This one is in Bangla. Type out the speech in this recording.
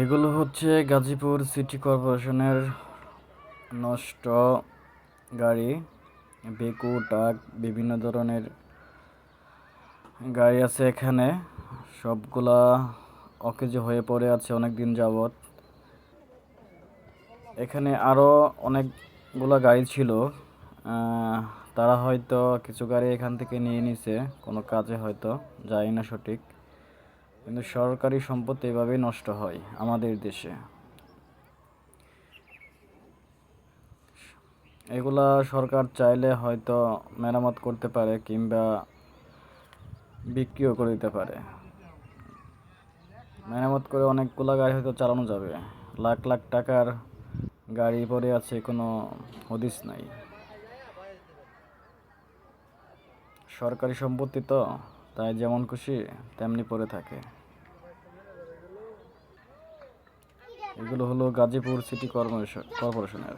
এগুলো হচ্ছে গাজীপুর সিটি কর্পোরেশনের নষ্ট গাড়ি, বেকু, ট্রাক, বিভিন্ন ধরনের গাড়ি আছে এখানে। সবগুলা অকেজো হয়ে পড়ে আছে অনেক দিন যাবৎ। এখানে আরও অনেকগুলা গাড়ি ছিল। তারা হয়তো কিছু গাড়ি এখান থেকে নিয়ে নিছে, কোনো কাজে হয়তো যায় না সঠিক। কিন্তু সরকারি সম্পত্তি এভাবেই নষ্ট হয় আমাদের দেশে। এগুলা সরকার চাইলে হয়তো মেরামত করতে পারে কিংবা বিক্রিও করে দিতে পারে। মেরামত করে অনেকগুলা গাড়ি হয়তো চালানো যাবে। লাখ লাখ টাকার গাড়ি পড়ে আছে, কোনো হদিস নাই। সরকারি সম্পত্তি তো তাই যেমন খুশি তেমনি পড়ে থাকে। এগুলো হলো গাজীপুর সিটি কর্পোরেশন কর্পোরেশনের।